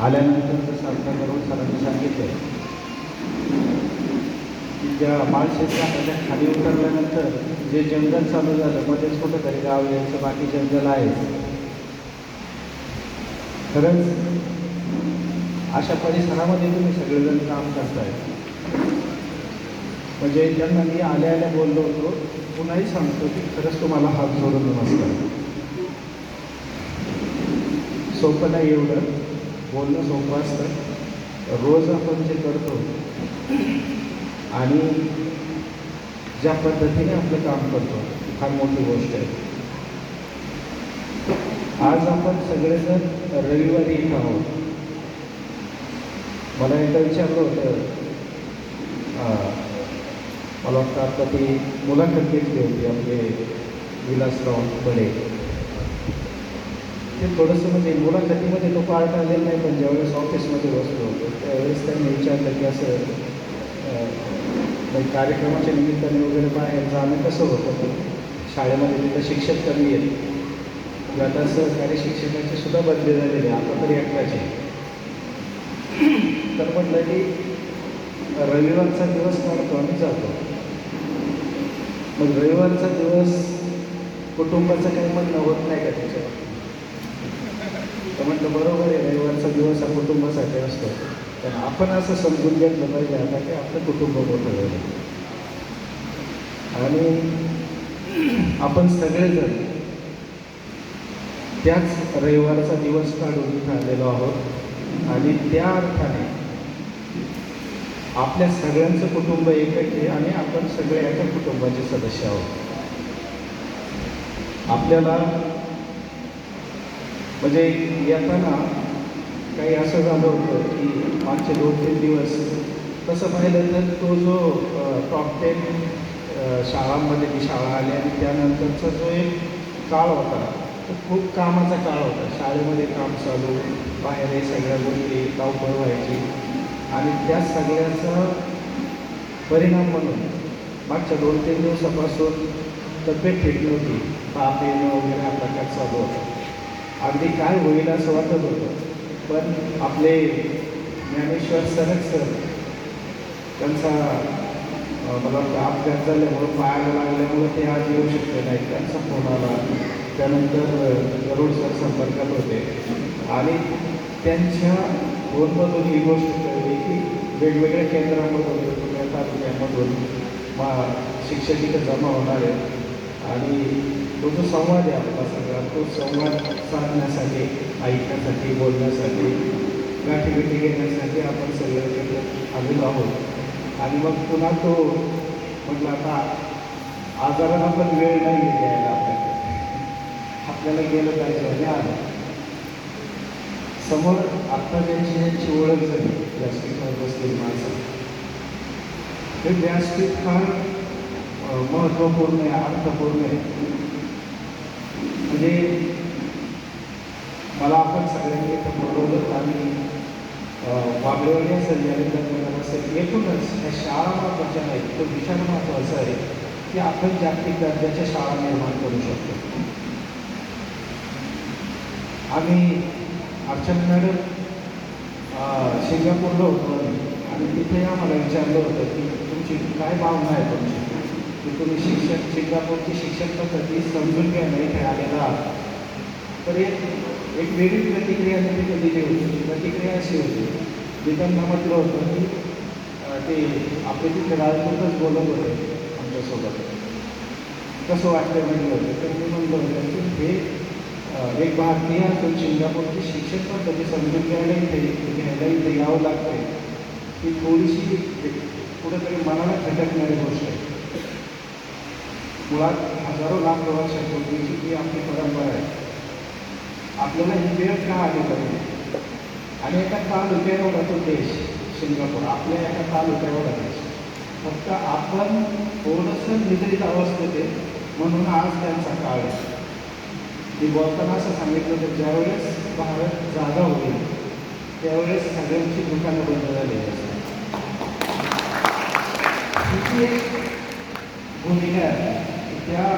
आल्यानंतर जसं करून सरांनी सांगितलं की त्या माळशेच्या खाली उतरल्यानंतर जे जंगल चालू झालं मध्येच कुठं तरी गाव यायचं बाकी जंगल आहे खरंच अशा परिसरामध्ये तुम्ही सगळेजण काम करताय. म्हणजे ज्यांना मी आल्या आल्या बोललो होतो पुन्हाही सांगतो की खरंच तुम्हाला हात जोडून नमस्कार. सोपं नाही एवढं. बोलणं सोपं असतं. रोज आपण जे करतो आणि ज्या पद्धतीने आपलं काम करतो फार मोठी गोष्ट आहे. आज आपण सगळेजण रविवारी इथं आहोत. मला एकदा विचारलं होतं मला वाटतं आता ती मुलाखत घेतली होती आपले विलासराव बडे. ते थोडंसं म्हणजे मुलाखतीमध्ये तो पार्ट आलेलं नाही पण ज्यावेळेस ऑफिसमध्ये बसलो होतो त्यावेळेस त्यांनी विचारलं की असं म्हणजे कार्यक्रमाच्या निमित्ताने वगैरे बाहेर जाणं कसं होतं? पण शाळेमध्ये तिथं शिक्षक कमी आहेत. आता सहकारी शिक्षकाचे सुद्धा बदली झालेले आता तरी अकराचे तर म्हटलं की रविवारचा दिवस काढतो आम्ही जातो. मग रविवारचा दिवस कुटुंबाचं काही म्हणणं होत नाही का त्याच्यावर तर म्हटलं बरोबर आहे रविवारचा दिवस हा कुटुंबासाठी असतो. तर आपण असं समजून घेतलं पाहिजे आता की आपलं कुटुंब मोठं झालं. आणि आपण सगळेजण त्याच रविवारचा दिवस काढून इथं आलेलो आहोत. आणि त्या अर्थाने आपल्या सगळ्यांचं कुटुंब एकच आहे आणि आपण सगळे एका कुटुंबाचे सदस्य आहोत. आपल्याला म्हणजे येताना काही असं झालं होतं की मागचे दोन तीन दिवस तसं पाहिलं तर तो जो टॉप टेन शाळांमध्ये ती शाळा आली आणि त्यानंतरचा जो एक काळ होता तो खूप कामाचा काळ होता. शाळेमध्ये काम चालू बाहेर हे सगळ्या गोष्टी धावपळ व्हायची आणि त्या सगळ्याचा परिणाम म्हणून मागच्या दोन तीन दिवसापासून तब्येत ठीक नव्हती. ताप येणं वगैरे हा प्रकार चालू होता. अगदी काय होईल असं वाटत होतं. पण आपले ज्ञानेश्वर सरच सर त्यांचा मला वाटतं अपघात झाल्यामुळं पायाला लागल्यामुळं ते आज येऊ शकले नाही त्यांचा फोन आला. त्यानंतर गरुड सर संपर्कात होते. आणि त्यांच्या फोनमधून ही गोष्ट कळली की वेगवेगळ्या केंद्रामधून वेगवेगळ्या तालुक्यांमधून मा शिक्षक इथं जमा होणार आहेत. आणि तो जो संवाद आहे आपला तो संवाद साधण्यासाठी ऐकण्यासाठी बोलण्यासाठी गाठीभेटी घेण्यासाठी आपण सगळ्यांकडे आलेलो आहोत. आणि मग पुन्हा तो म्हटलं आता आजाराला पण वेळ नाही द्यायला आपल्याकडे आपल्याला गेलं पाहिजे हो आणि आलं समोर आत्ता ज्यांची ज्यांची ओळख झाली व्यासपीठावर बसलेली माणसं. हे व्यासपीठ फार महत्त्वपूर्ण आहे अर्थपूर्ण आहे. म्हणजे मला आपण सगळ्यांनी इथं बोलवलं आणि वागळवणी असेल यानंतर असेल एकूणच ह्या शाळा महत्त्वाच्या नाहीत तो विषाण महत्त्वाचा आहे की आपण जागतिक दर्जाच्या शाळा निर्माण करू शकतो. आम्ही अर्चना मॅडम सिंगापूरला होतो आणि तिथे आम्हाला विचारलं होतं की तुमची काय भावना आहे तुमची? की तुम्ही शिक्षक सिंगापूरची शिक्षण पद्धती समजून घ्या नाही इथे आलेला आहात. तर एक एक वेगळी प्रतिक्रिया तुम्ही तिथे दिली होती प्रतिक्रिया अशी होती मी त्यांना म्हटलं होतं की ते आपले तिथे राजदूतच बोलत होते आमच्यासोबत. कसं वाटतं म्हटलं होतं तर मी म्हणलं होतं की हे एक भारतीय असून सिंगापूरची शिक्षण पद्धती समजून घ्यायला इथे घ्यायला इथे यावं लागते ही थोडीशी कुठेतरी मनाला खटकणारी गोष्ट आहे. मुळात हजारो लाख वर्षापूर्वीची जी आपली परंपरा आहे. आपल्याला ही वेळ का आली पाहिजे आणि एका तालुक्यावर एवढा तो देश सिंगापूर. आपल्या एका तालुक्यावर एवढा देश फक्त आपण थोडंसं निद्रित अवस्थेत म्हणून आज त्यांचा काळ आहे. मी बोलताना असं सांगितलं तर ज्यावेळेस भारत जागा होईल त्यावेळेस सगळ्यांची दुकानं बंद झालेली असतात एक भूमिका आहे. त्या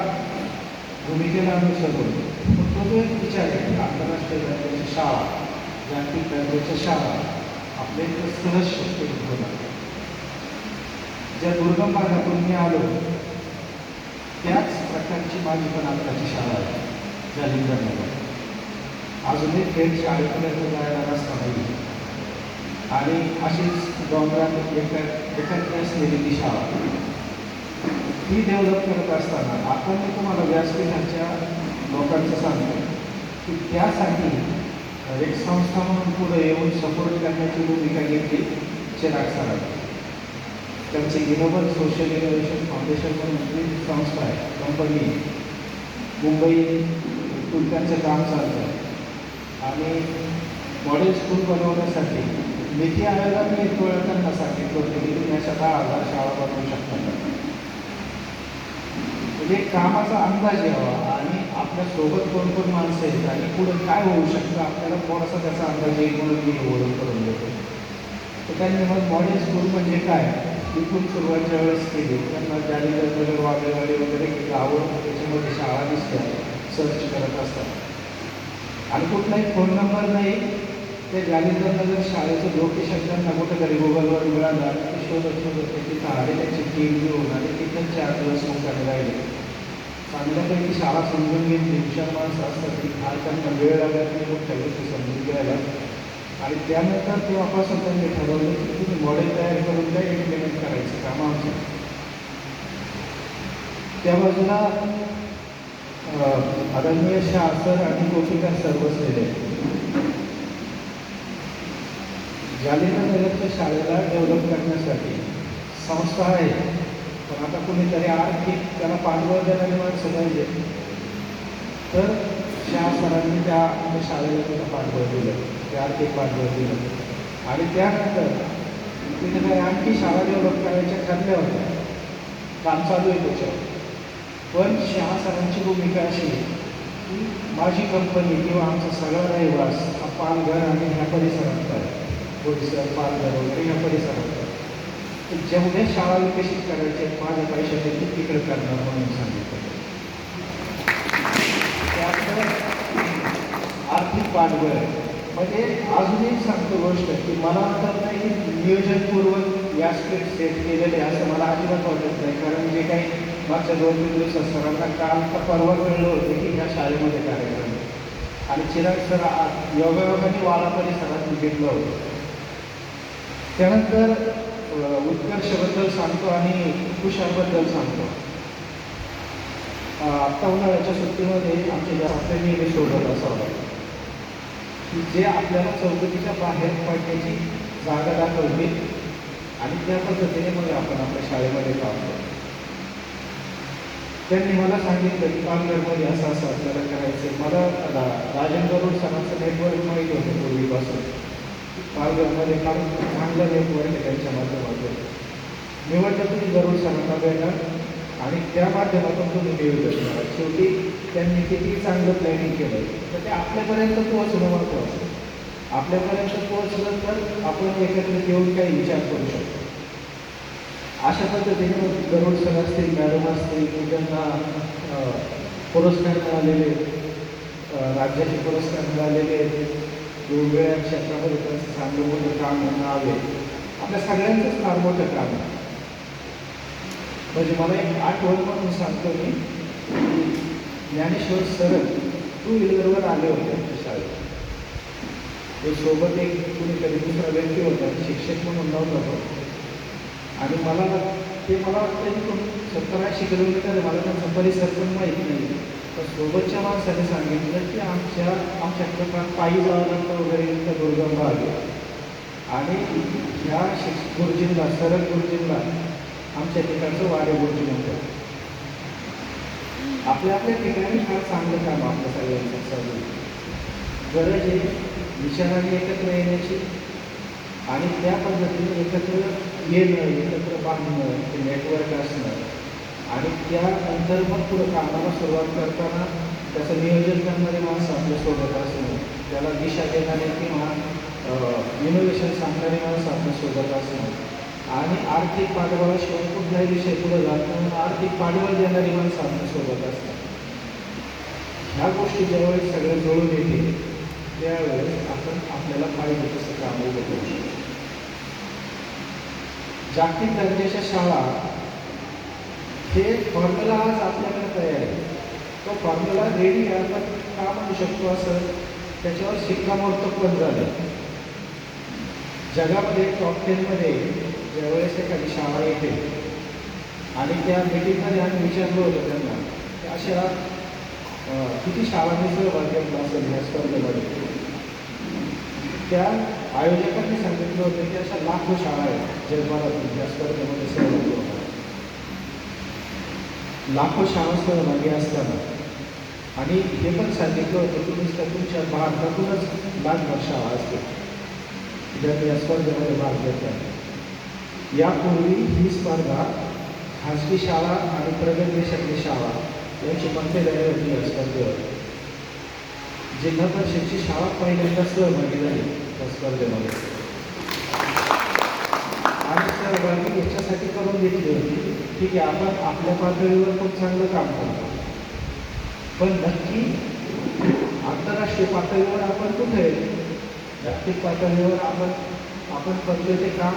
भूमिकेला अनुसरून मग तो जो एक विचार आहे की आंतरराष्ट्रीय दर्जाची शाळा जागतिक दर्जाच्या शाळा आपल्या इथं सहज शक्य होतात ज्या दुर्गम भागातून मी आलो त्याच प्रकारची माझी पण आत्ताची शाळा आहे जालिंदरनगर अजूनही थेट शाळेपर्यंत जायला रस्ता नाही आणि अशीच डोंगरात एका एकत्र असलेली ती शाळा. ती डेव्हलप करत असताना आता मी तुम्हाला व्यासपीठाच्या लोकांचं सांगतो की त्यासाठी एक संस्था म्हणून पुढे येऊन सपोर्ट करण्याची भूमिका घेतली चिराग सरांनी त्यांची ग्लोबल सोशल इनोव्हेशन फाउंडेशन म्हणून संस्था आहे कंपनी मुंबई त्यांचं काम चालतं आहे. आणि मॉडेल स्कूल बनवण्यासाठी नीती आयोगाने एक वेळ त्यांना सांगितलं होतं की तुम्ही अशा दहा हजार शाळा बनवू शकता. म्हणजे कामाचा अंदाज यावा आणि आपल्यासोबत कोण कोण माणसं आहेत आणि पुढे काय होऊ शकतं आपल्याला थोडासा त्याचा अंदाज येईल म्हणून मी ओळख करून देतो. तर त्यांनी मग मॉडेल स्कूल म्हणजे काय? इथून सुरुवातच्या वेळेस केली. त्यांना जाली वगैरे वाडेवाडी वगैरे गावं त्याच्यामध्ये शाळा दिसतात सर्च करत असतात. आणि कुठलाही फोन नंबर नाही. ते जालिंदरनगर शाळेचं लोकेशन त्यांना कुठेतरी गुगलवर मिळालं आणि शोधत शोधत त्याची तिथं त्याची त्यांची टीम घेऊन आणि तिथं चार दिवस मुक्कामी राहिले. चांगल्यापैकी शाळा समजून घेतली हुशार माणसं असतात की फार त्यांना वेळ लागला नाही मोठ्या गोष्टी समजून घ्यायला. आणि त्यानंतर तेव्हापासून त्यांनी ठरवलं की तुम्ही मॉडेल तयार करून त्या इम्प्लिमेंट करायचं काम आमचं. त्या बाजूला अं, आदरणीय शाह सर आणि गोपिका सर बसलेले. जालिना नगरच्या शाळेला डेव्हलप करण्यासाठी संस्था आहे. पण आता कुणीतरी आर्थिक त्याला पाठबळ देणारी माणसं तर शाह सरांनी त्या म्हणजे शाळेला त्याला पाठबळ दिलं ते आर्थिक पाठबळ दिलं. आणि त्यानंतर तिथे काही आणखी शाळा डेव्हलप करायच्या ठरल्या होत्या. काम चालू आहे त्याच्यावर. पण शहा सरांची भूमिका अशी की माझी कंपनी किंवा आमचा सगळा रहिवास हा पालघर आणि ह्या परिसरात आहे. बोईसर पालघर वगैरे ह्या परिसरात आहे. जेवढ्या शाळा विकसित करायच्या माझ्या पैशाचे तिकडे करणार म्हणून सांगितलं. त्यानंतर आर्थिक पाठबळ आहे. म्हणजे अजूनही सांगतो गोष्ट की मला आता नाही की नियोजनपूर्वक या स्क्रिप्ट सेट केलेले असं मला अजिबात वाटत नाही. कारण जे काही मागच्या दोन तीन दिवसात सरांना काल तर परवा कळलं होतं की ह्या शाळेमध्ये कार्यक्रम आणि चिराग सर योगायोगाने वाला परिसरात घेतलं होतं. त्यानंतर उत्कर्षबद्दल सांगतो आणि कुशाबद्दल सांगतो. आत्ता उन्हाळ्याच्या सुट्टीमध्ये आमच्या ज्या प्राथमिक सोडत असावं की जे आपल्याला चौकटीच्या बाहेर पडण्याची जागा दाखवली आणि त्या पद्धतीने मग आपण आपल्या शाळेमध्ये काम करतो. त्यांनी मला सांगितलं की पालघरमध्ये असं असं आपल्याला करायचं मला राजेंद्र रोड सरांचं नेटवर्क माहीत होतं पूर्वीपासून. पालघरमध्ये काम चांगलं नेटवर्क त्यांच्या माध्यमातून. निवडणं तुम्ही जरूर सांगता येणार. आणि त्या माध्यमातून तुम्ही नियोजन करा शेवटी त्यांनी किती चांगलं प्लॅनिंग केलं तर ते आपल्यापर्यंत पोहोचणं महत्त्वाचं असतं आपल्यापर्यंत पोहोचलं तर आपण एकत्र येऊन काही विचार करू शकतो. अशा पद्धतीने मग गरुड सर असतील मॅडम असतील की त्यांना पुरस्कार मिळालेले राज्याचे पुरस्कार मिळालेले आहेत. वेगवेगळ्या क्षेत्रामध्ये त्यांचं चांगलं मोठं काम नाव आहे. आपल्या सगळ्यांचंच फार मोठं काम आहे. म्हणजे मला एक आठवण म्हणून सांगतो मी. ज्ञानेश्वर सर टू व्हीलरवर आले होते आमच्या शाळेत. ते सोबत एक कुणीतरी दुसरा व्यक्ती होता शिक्षक म्हणून नव्हता तो. आणि मला ते मला वाटतं की कोण सत्तर ऐंशी किलोमीटर मला त्यांचा परिसर पण माहीत नाही. तर सोबतच्या माणसाने सांगितलं की आमच्या आमच्या फार पायी जावं लागतं वगैरे इतका दुर्गम भाग आहे आणि ह्या शिक्ष गुरुजींना सरळ गुरुजींना आमच्या ठिकाणचं वारे गुरुजी म्हणतात आपल्या आपल्या ठिकाणी फार चांगलं काम आपलं सगळ्यांचं चालू गरज आहे विचारांनी एकत्र येण्याची. आणि त्या पद्धतीने एकत्र येणं एकत्र बांधणं ते नेटवर्क असणं आणि त्यानंतर मग पुढं कामाला सुरुवात करताना त्याचं नियोजन करणारे माणसं आपल्यासोबत असणं त्याला दिशा देणारे किंवा इनोव्हेशन सांगणारे माणसं आपल्यासोबत असणं आणि आर्थिक पाठबळाशिवाय कुठलाही विषय पुढे जात म्हणून आर्थिक पाठबळ देणारी माणसं आपल्यासोबत असतात ह्या गोष्टी ज्यावेळेस सगळ्या जुळून येते त्यावेळेस आपण आपल्याला पाहिजे तसं काम उभं करू शकतो. जागतिक दर्जाच्या शाळा हे फॉर्म्युला आज आपल्याकडे तयार आहे. तो फॉर्म्युला रेडी आहे आपण का म्हणू शकतो असं? त्याच्यावर शिक्कामोर्तब पण झालं. जगामध्ये टॉप टेनमध्ये ज्यावेळेस एखादी शाळा येते आणि त्या मिटिंगमध्ये आम्ही विचारलं होतं त्यांना अशा किती शाळांनी सहभाग घेतला असेल या स्पर्धेमध्ये? त्या आयोजकांनी सांगितलं होतं की अशा लाखो शाळा आहेत जगभरातून त्या स्पर्धेमध्ये सहभागी होतात. लाखो शाळा मागे असताना. आणि हे पण सांगितलं होतं की नुसतं तुमच्या भारतातूनच लाखभर शाळा असते ज्या या स्पर्धेमध्ये भाग घेतात यापूर्वी ही स्पर्धा खाजगी शाळा आणि प्रगत देशातली शाळा यांची मध्यदारी होती या स्पर्धेवर. जिल्हा परिषदची शाळा पहिल्यांदा सहभागी झाली त्या स्पर्धेमध्ये. सहभागी याच्यासाठी करून घेतली होती. ठीक आहे आपण आपल्या पातळीवर खूप चांगलं काम करतो. पण नक्की आंतरराष्ट्रीय पातळीवर आपण कुठे? जागतिक पातळीवर आपण आपण करतोय ते काम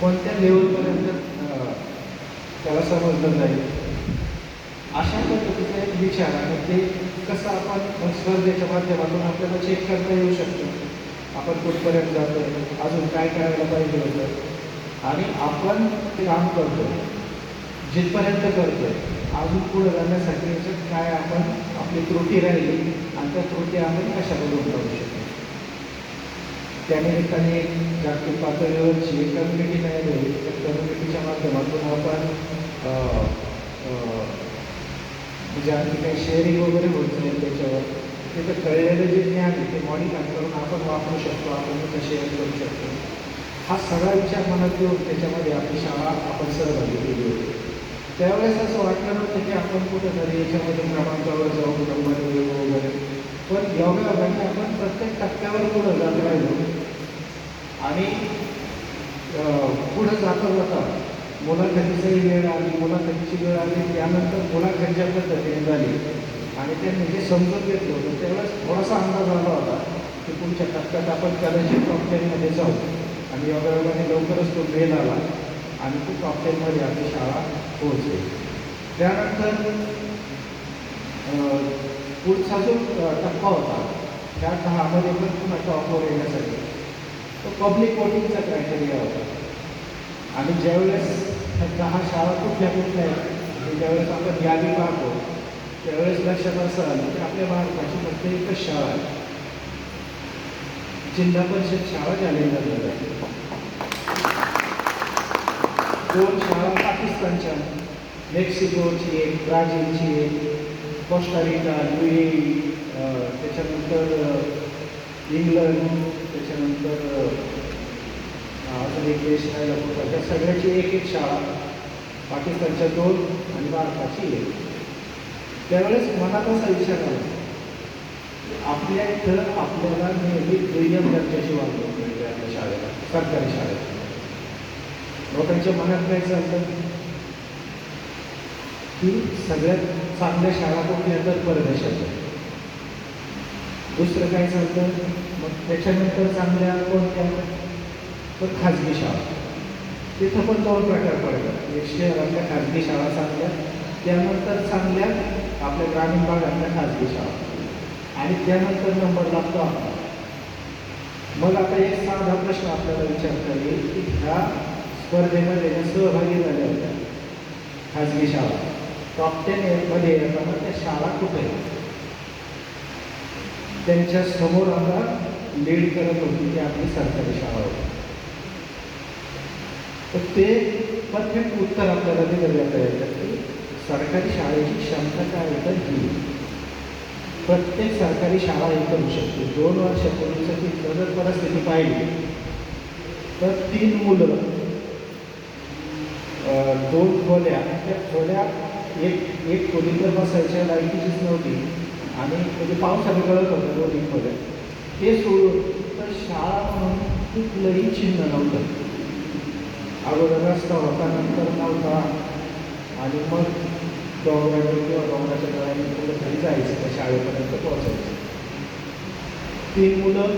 कोणत्या लेवलपर्यंत त्याला समजलं जाईल? अशा पद्धतीचा एक विचार आणि ते कसं आपण स्पर्धेच्या माध्यमातून आपल्याला चेक करता येऊ शकतो? आपण कुठपर्यंत जातो अजून काय करायला पाहिजे होतं? आणि आपण ते काम करतो. जिथपर्यंत करतोय. अजून पुढे जाण्यासाठी याच्यात काय आपण आपली त्रुटी राहिली आणि त्या त्रुटी आपण कशा बदलून लावू शकतो? त्यानिमित्ताने जागतिक पातळीवरची कम्युनिटी नाही होईल त्या कम्युनिटीच्या माध्यमातून आपण म्हणजे आणखी काही शेअरिंग वगैरे होत नाही त्याच्यावर तिथं कळलेलं जे ज्ञान आहे ते मॉडिफाय करून आपण वापरू शकतो. आपण तिथं शेअर करू शकतो. हा सगळा विचार मनात घेऊन त्याच्यामध्ये आपली शाळा आपण सहभागी केली होती. त्यावेळेस असं वाटलं नव्हतं की आपण कुठंतरी याच्यामध्ये क्रमांकावर जाऊ नंबर येऊ वगैरे. पण योगायोगाने आपण प्रत्येक टप्प्यावर पुढं जात राहिलो. आणि पुढं जाता जाता मुलाखतीचाही वेळ आली मुलाखतीची वेळ आली त्यानंतर मुलाखत ज्या पद्धतीने झाली. आणि त्यांनी जे समजून घेतलं होतं त्यावेळेस थोडासा अंदाज आला होता की तुमच्या टप्प्यात आपण कदाचित कंपनीमध्ये जाऊ. आणि योगायोगाने लवकरच तो मेल आला आणि तो टॉपटेनमध्ये आपली शाळा पोहोचली. त्यानंतर पुढचा जो टप्पा होता त्या दहामध्ये पण पुन्हा टॉपवर येण्यासाठी तो पब्लिक वोटिंगचा क्रायटेरिया होता. आणि ज्यावेळेस ह्या दहा शाळा कुठल्या कुठल्या आहेत आणि ज्यावेळेस आपण यादी पाहतो त्यावेळेस लक्षात असं आलं की आपल्या भारताची प्रत्येकच शाळा आहे. जिल्हा परिषद शाळा झालेल्या झाल्या दोन शाळा पाकिस्तानच्या मेक्सिकोची एक ब्राझीलची एक कोस्टारिका युए त्याच्यानंतर इंग्लंड त्याच्यानंतर अजून एक देश राहिला होता त्या सगळ्याची एक एक शाळा पाकिस्तानच्या दोन आणि भारताची एक. त्यावेळेस मनात असा विचार आला आपल्या इथं आपल्याला नेहमी दुय्यम दर्जाची वागणूक मिळते आपल्या शाळेला सरकारी शाळेत लोकांच्या मनात काय चालतं? की सगळ्यात चांगल्या शाळा कोणत्या तर परदेशात दुसरं काय चालतं? मग त्याच्यानंतर चांगल्या कोणत्या? तर खाजगी शाळा. तिथं पण दोन प्रकार पडतात. एक शहरातल्या खाजगी शाळा चांगल्या त्यानंतर चांगल्या आपल्या ग्रामीण भागातल्या खाजगी शाळा. आणि त्यानंतर नंबर लागतो आपला मग आता एक साधा प्रश्न आपल्याला विचारता येईल की ह्या स्पर्धेमध्ये सहभागी झाल्या होत्या खाजगी शाळा टॉप टेन मध्ये येताना त्या शाळा कुठे आहेत? त्यांच्यासमोर आता लीड करत होती ती आपली सरकारी शाळा होती. तर ते परफेक्ट उत्तर आपल्याला दिलं जाता येतं की सरकारी शाळेची क्षमता काय होतं ही. प्रत्येक सरकारी शाळा हे करू शकते. दोन वर्षापूर्वीचं ती जर परिस्थिती पाहिली. तर तीन मुलं दोन खोल्या. त्या खोल्या एक एक खोली तर बसायच्या लायकीचीच नव्हती आणि म्हणजे पावसाने गळत होतं दोन्ही खोल्या. ते सोडून तर शाळा म्हणून कुठलंही चिन्ह नव्हतं. अगोदर रस्ता होता नंतर नव्हता. आणि मग डोंगराने किंवा डोंगराच्या तळाने कुठं घरी जायचं त्या शाळेपर्यंत पोहोचायचं. तीन मुलं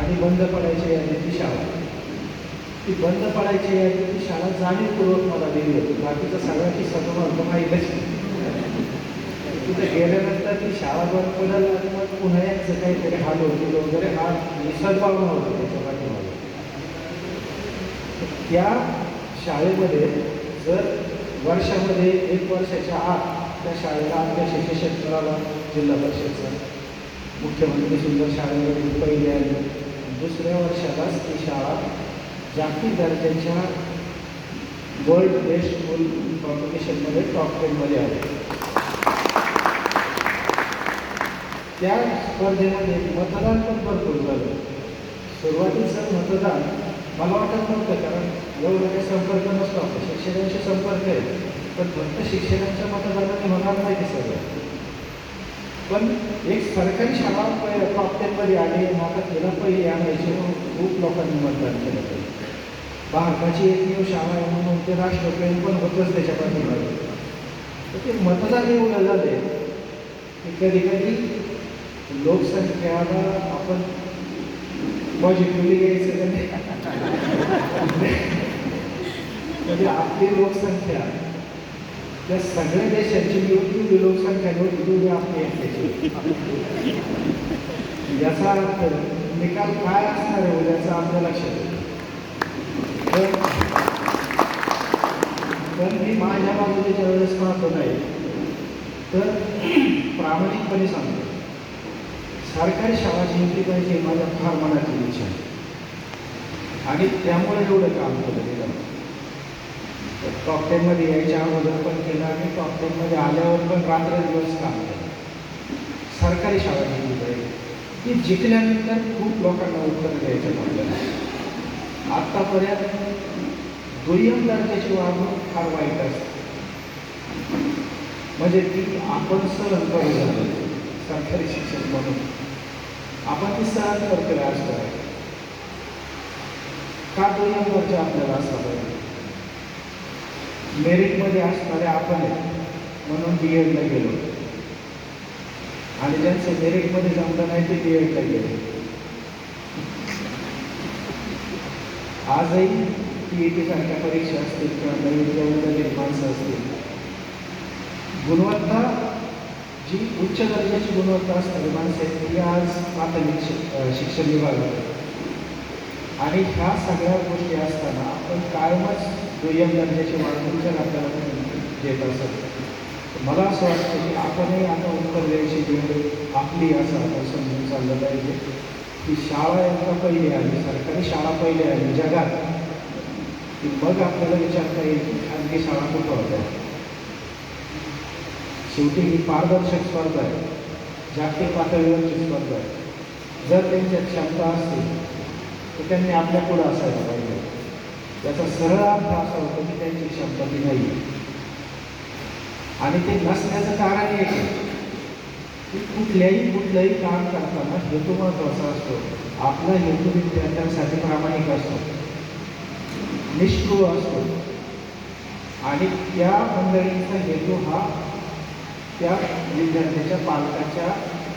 आणि बंद पडायची यादीची शाळा. ती बंद पडायची यादीची शाळा जाणीवपूर्वक मला दिली होती. बाकीचं सगळ्या सगळं तुम्हाला माहीतच तिथं तिथे गेल्यानंतर ती शाळा बंद पडेल आणि मग पुन्हा याचं काहीतरी हाल होती. वगैरे हा निसर्गभावना होती त्याच्या पाठीमागे. त्या शाळेमध्ये जर वर्षामध्ये एक वर्षाच्या आत त्या शाळेला आपल्या शिक्षणाला क्षेत्राला जिल्हा परिषदचं मुख्यमंत्री सुंदर शाळेमध्ये पहिले आली. दुसऱ्या वर्षालाच ती शाळा जागतिक दर्जाच्या वर्ल्ड बेस्ट स्कूल कॉम्पिटिशनमध्ये टॉप टेनमध्ये आले. त्या स्पर्धेमध्ये मतदान पण भरपूर झालं. सुरुवातीचं मतदान मला वाटत नव्हतं कारण एवढा काही संपर्क नसतो आपला. शिक्षकांशी संपर्क आहे पण फक्त शिक्षकांच्या मतदानाने होणार नाही ते सगळं. पण एक सरकारी शाळा प- टॉप आली. माता आता तिला पहिली आणायची. म्हणून खूप लोकांनी मतदान केलं. पाहिजे भारताची एकमेव शाळा आहे म्हणून ते राष्ट्रप्रेम पण होतंच त्याच्या पाठीमागे तर ते मतदान एवढं झाले की कधी कधी लोकसंख्याला आपण पॉझिटिव्हली घ्यायचं तरी आपली लोकसंख्या त्या सगळ्या देशांची एवढी लोकसंख्या नव्हती आपली एकट्याची याचा अर्थ निकाल काय असणार आहे हो उद्याचा आपल्या लक्षात पण तर मी माझ्या बाजूने ज्या वेळेस पाहतो नाही तर प्रामाणिकपणे सांगतो. सरकारी शाळा जिंकली पाहिजे माझ्या फार मनाची इच्छा आहे. आणि त्यामुळे एवढं काम केलं गेलं. टॉप टेनमध्ये यायच्या अगोदर पण केलं आणि टॉप टेनमध्ये आल्यावर पण रात्र दिवस काम केलं. सरकारी शाळा जिंकली पाहिजे ती जिंकल्यानंतर खूप लोकांना उत्तर द्यायचं म्हटलं आत्तापर्यंत दुय्यम दर्जाची वागणूक फार वाईट असते. म्हणजे ती आपण सहन करू झालो. सरकारी शिक्षक म्हणून. आपण ती सहन करतो असतं. का दुय्यम दर्जा आपल्याला असा पाहिजे मेरिटमध्ये असणारे आपण आहे म्हणून बी एडला गेलो. आणि ज्यांचं मेरिटमध्ये जमलं नाही ते बी एडला गेले. आजही पी टी सारख्या परीक्षा असतील किंवा नवीन जवळजवळ माणसं असतील. गुणवत्ता जी उच्च दर्जाची गुणवत्ता असणारी माणसं आहेत ती आज प्राथमिक शिक्षण विभागात आणि ह्या सगळ्या गोष्टी असताना आपण कायमच दुय्यम दर्जाचे वागणूक जर आपल्याला कोणी देत मला असं वाटतं की आपणही आता उत्तर द्यायची वेळ आपली असं आपण समजून चाललं पाहिजे. की शाळा एकदा पहिली आली सरकारी शाळा पहिली आली जगात. की मग आपल्याला विचारता येईल की खाजगी शाळा कुठं होत्या शेवटी ही पारदर्शक स्पर्धा आहे. जागतिक पातळीवरची स्पर्धा आहे. जर त्यांच्यात क्षमता असतील तर त्यांनी आपल्या पुढं असायला पाहिजे. याचा सरळ अर्थ असा होतो की त्यांची क्षमता नाही. आहे आणि ते नसण्याचं कारण एक की कुठल्याही कुठलंही काम करताना हेतू महत्त्वाचा असतो. आपला हेतू विद्यार्थ्यांसाठी प्रामाणिक असतो. निष्क्रू असतो. आणि त्या मंडळींचा हेतू हा त्या विद्यार्थ्याच्या पालकाच्या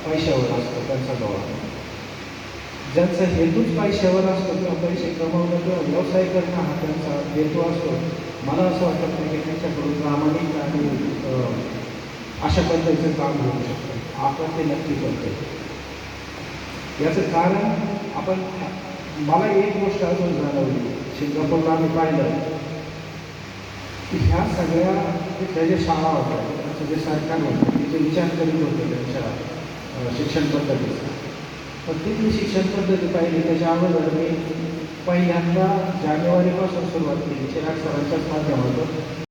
पैशावर असतो त्यांचा डोळा. ज्यांचा हेतूच पैशावर असतो किंवा पैसे कमवणं किंवा व्यवसाय करणं हा त्यांचा हेतू असतो. मला असं वाटत नाही की त्यांच्याकडून प्रामाणिक आणि अशा पद्धतीचं काम होऊ शकतं आपण ते नक्की करतो. याचं कारण आपण मला एक गोष्ट अजून जाणवली. सिंगापूरला आम्ही पाहिलं की ह्या सगळ्या तिथल्या ज्या शाळा होत्या त्यांचं जे सरकार होतं ते विचार करीत होते त्यांच्या शिक्षण पद्धतीचा. पण तिथली शिक्षण पद्धती पाहिली त्याच्या अगोदर मी पहिल्यांदा जानेवारीपासून सुरुवात केली चिराग सरांच्याच माध्यमातून.